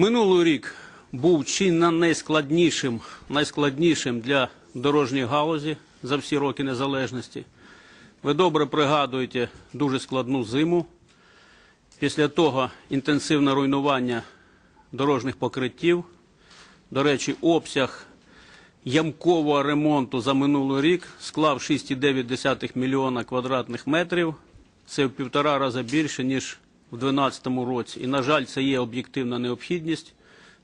Минулий рік був чи найскладнішим, найскладнішим для дорожньої галузі за всі роки незалежності. Ви добре пригадуєте дуже складну зиму. Після того інтенсивне руйнування дорожніх покриттів. До речі, обсяг ямкового ремонту за минулий рік склав 6,9 мільйона квадратних метрів. Це в півтора рази більше, ніж у 2012 році. І, на жаль, це є об'єктивна необхідність,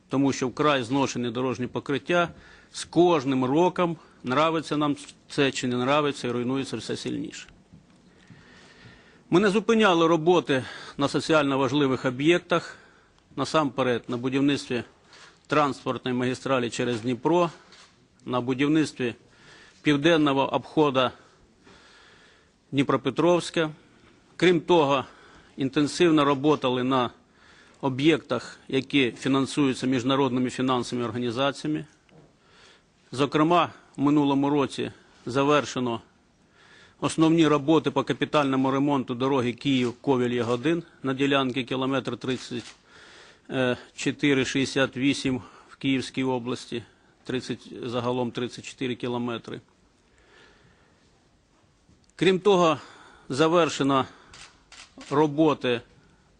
тому що вкрай зношені дорожні покриття з кожним роком, нравиться нам це чи не нравиться, і руйнується все сильніше. Ми не зупиняли роботи на соціально важливих об'єктах, насамперед на будівництві транспортної магістралі через Дніпро, на будівництві південного обходу Дніпропетровська. Крім того, інтенсивно працювали на об'єктах, які фінансуються міжнародними фінансовими організаціями. Зокрема, в минулому році завершено основні роботи по капітальному ремонту дороги Київ-Ковель-Ягодин на ділянці кілометр 34,68 в Київській області, 30, загалом 34 кілометри. Крім того, завершено роботи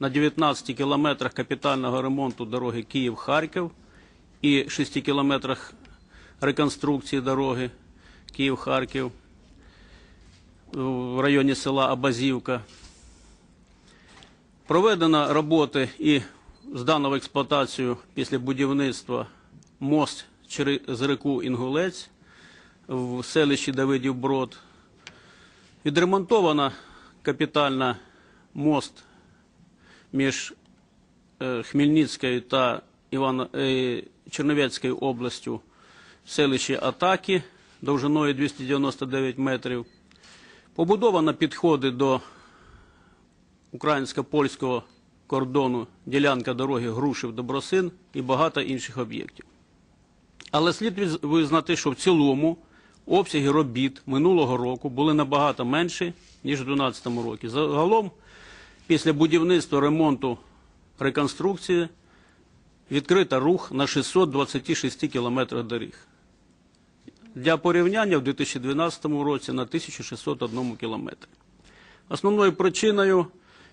на 19 кілометрах капітального ремонту дороги Київ-Харків і 6 кілометрах реконструкції дороги Київ-Харків в районі села Абазівка. Проведено роботи і здано в експлуатацію після будівництва мост через реку Інгулець в селищі Давидів Брод. Відремонтовано капітально мост між е, Хмельницькою та Івано, е, Чернівецькою областю в селищі Атаки довжиною 299 метрів. Побудовано підходи до українсько-польського кордону ділянка дороги Грушів-Добросин і багато інших об'єктів. Але слід визнати, що в цілому обсяги робіт минулого року були набагато менші, ніж у 2012 році. Загалом, після будівництва, ремонту, реконструкції відкрита рух на 626 кілометрах доріг. Для порівняння в 2012 році на 1601 кілометрі. Основною причиною,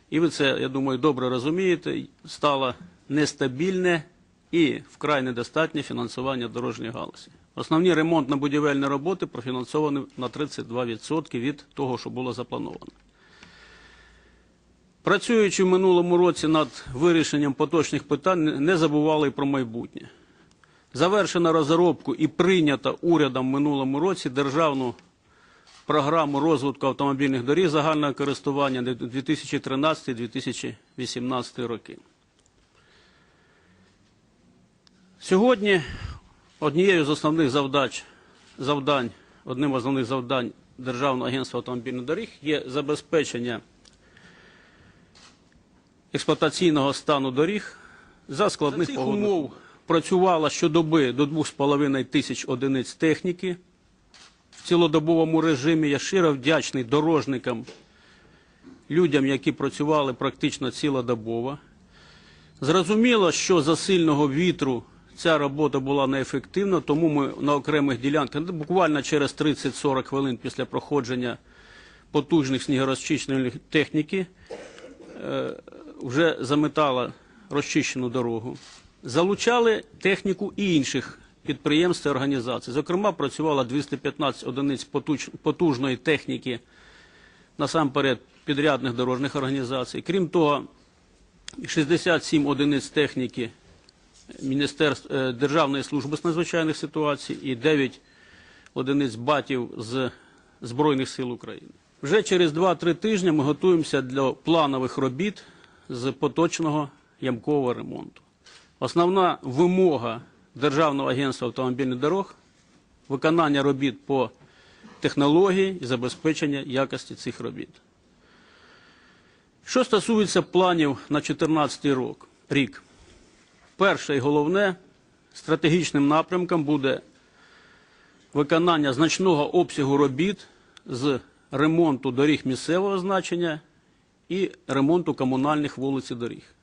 і ви це, я думаю, добре розумієте, стало нестабільне і вкрай недостатнє фінансування дорожньої галузі. Основні ремонтно-будівельні роботи профінансовані на 32% від того, що було заплановано. Працюючи в минулому році над вирішенням поточних питань, не- забували і про майбутнє. Завершено розробку і прийнято урядом в минулому році державну програму розвитку автомобільних доріг загального користування 2013-2018 роки. Сьогодні однією з основних завдач, завдань, одним з основних завдань Державного агентства автомобільних доріг є забезпечення експлуатаційного стану доріг за складних цих умов. умов працювала щодоби до 2,5 тисяч одиниць техніки в цілодобовому режимі. Я щиро вдячний дорожникам, людям, які працювали практично цілодобово. Зрозуміло, що за сильного вітру ця робота була неефективна, тому ми на окремих ділянках, ну, буквально через 30-40 хвилин після проходження потужних снігорозчищувальних техніки, е, вже заметала розчищену дорогу. Залучали техніку і інших підприємств та організацій. Зокрема, працювало 215 одиниць потужної техніки, насамперед підрядних дорожніх організацій. Крім того, 67 одиниць техніки Міністерств е, Державної служби з надзвичайних ситуацій і 9 одиниць батів з Збройних сил України. Вже через 2-3 тижні ми готуємося для планових робіт з поточного ямкового ремонту. Основна вимога Державного агентства автомобільних дорог виконання робіт по технології і забезпечення якості цих робіт. Що стосується планів на 2014 рік, перше і головне стратегічним напрямком буде виконання значного обсягу робіт з ремонту доріг місцевого значення і ремонту комунальних вулиць і доріг.